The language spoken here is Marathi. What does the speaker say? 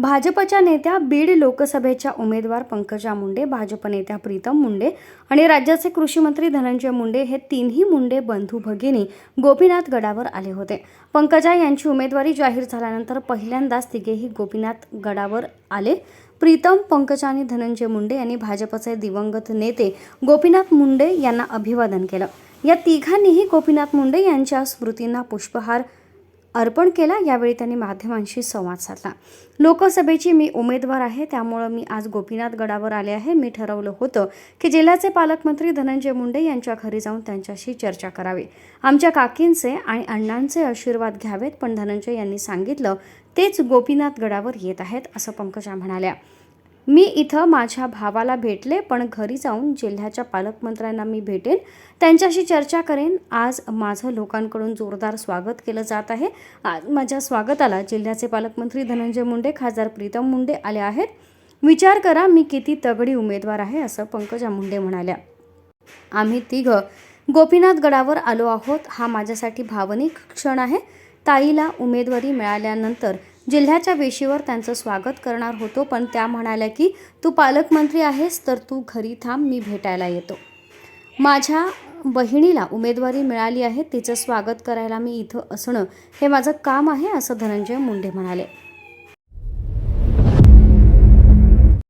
भाजपच्या नेत्या बीड लोकसभेच्या उमेदवार पंकजा मुंडे भाजप नेत्या प्रीतम मुंडे आणि राज्याचे कृषी मंत्री धनंजय मुंडे हे तिन्ही मुंडे बंधू भगिनी गोपीनाथ गडावर आले होते. पंकजा यांची उमेदवारी जाहीर झाल्यानंतर पहिल्यांदाच तिघेही गोपीनाथ गडावर आले. प्रीतम पंकजा आणि धनंजय मुंडे यांनी भाजपचे दिवंगत नेते गोपीनाथ मुंडे यांना अभिवादन केलं. या तिघांनीही गोपीनाथ मुंडे यांच्या स्मृतींना पुष्पहार अर्पण केला यावेळी त्यांनी माध्यमांशी संवाद साधला. लोकसभेची मी उमेदवार आहे त्यामुळं मी आज गोपीनाथ गडावर आले आहे. मी ठरवलं होतं की जिल्ह्याचे पालकमंत्री धनंजय मुंडे यांच्या घरी जाऊन त्यांच्याशी चर्चा करावी. आमच्या काकींचे आणि अण्णांचे आशीर्वाद घ्यावेत पण धनंजय यांनी सांगितलं तेच गोपीनाथ गडावर येत आहेत असं पंकजा म्हणाल्या. मी इथं माझ्या भावाला भेटले पण घरी जाऊन जिल्ह्याच्या पालकमंत्र्यांना मी भेटेन. त्यांच्याशी चर्चा करेन. आज माझं लोकांकडून जोरदार स्वागत केलं जात आहे. आज माझ्या स्वागताला जिल्ह्याचे पालकमंत्री धनंजय मुंडे खासदार प्रीतम मुंडे आले आहेत. विचार करा मी किती तगडी उमेदवार आहे असं पंकजा मुंडे म्हणाल्या. आम्ही तिघं गोपीनाथ गडावर आलो आहोत. हा माझ्यासाठी भावनिक क्षण आहे. ताईला उमेदवारी मिळाल्यानंतर जिल्ह्याच्या वेशीवर त्यांचं स्वागत करणार होतो पण त्या म्हणाल्या की तू पालकमंत्री आहेस तर तू घरी थांब मी भेटायला येतो. माझ्या बहिणीला उमेदवारी मिळाली आहे तिचं स्वागत करायला मी इथं असणं हे माझं काम आहे असं धनंजय मुंडे म्हणाले.